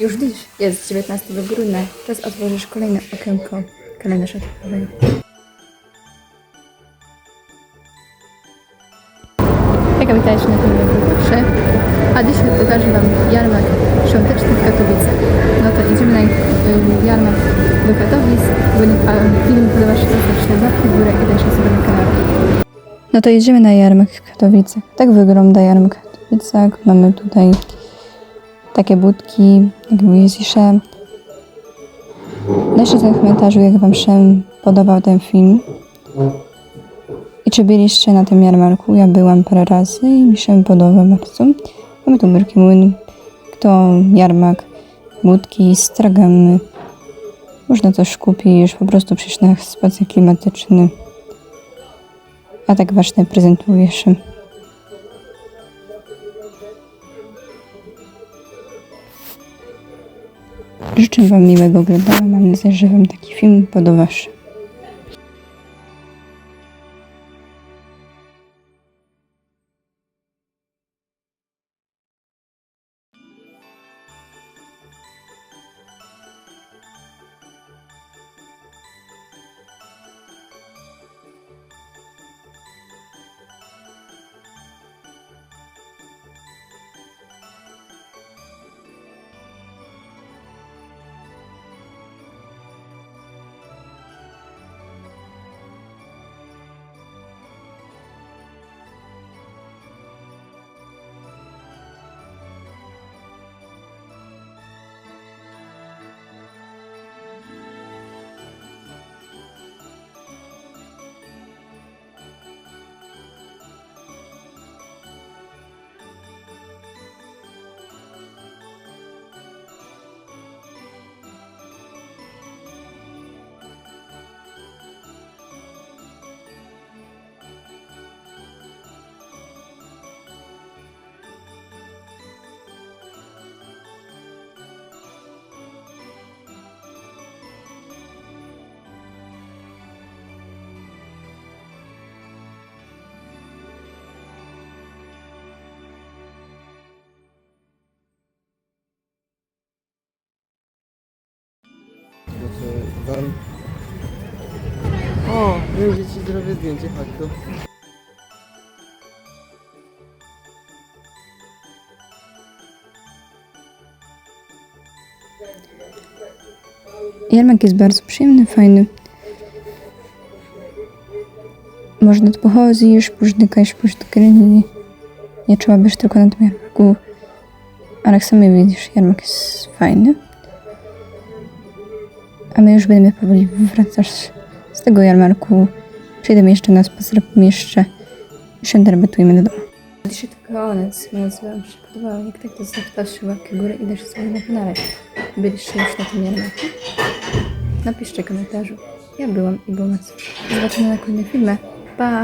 Już dziś jest 19 grudnia. Czas otworzyć kolejne okienko kalendarza typowego. Hejka, witajcie na filmie pierwszy. A dzisiaj pokażę Wam jarmark świąteczny w Katowicach. No to idziemy na jarmark do Katowic. Bo nie, a film podoba się, zostawcie łapkę w górę i dajcie sobie na kanale. No to jedziemy na jarmark w Katowicach. Tak wygląda jarmark w Katowicach. Mamy tutaj takie budki, jak widzicie. Napiszcie w komentarzu, jak Wam się podobał ten film. I czy byliście na tym jarmarku? Ja byłam parę razy i mi się podoba bardzo. Mamy tu Myrki Młyn, to jarmark, budki, stragamy. Można coś kupić, po prostu przyjść na spacer klimatyczny. A tak ważne prezentuje się. Życzę Wam miłego oglądania. Mam nadzieję, że Wam taki film podoba się. Wam... O, będzie ci zrobię zdjęcie, chodź tu. Jarmark jest bardzo przyjemny, fajny. Można tu pochodzić, pożdykać, pożdykać. Nie trzeba być tylko na tym jarmarku. Ale jak sami widzisz, jarmark jest fajny. A my już będziemy powoli wracać z tego jarmarku. Przyjdziemy jeszcze na spacer po mieście i się debatujemy do domu. Dzisiaj to koniec. Mam się podobało. Jak tak, to zostawcie łapkę górę i dajcie sobie na kanale. Byliście już na tym jarmarku? Napiszcie komentarzu. Ja byłam i byłam. Zobaczymy na kolejne filmy. Pa!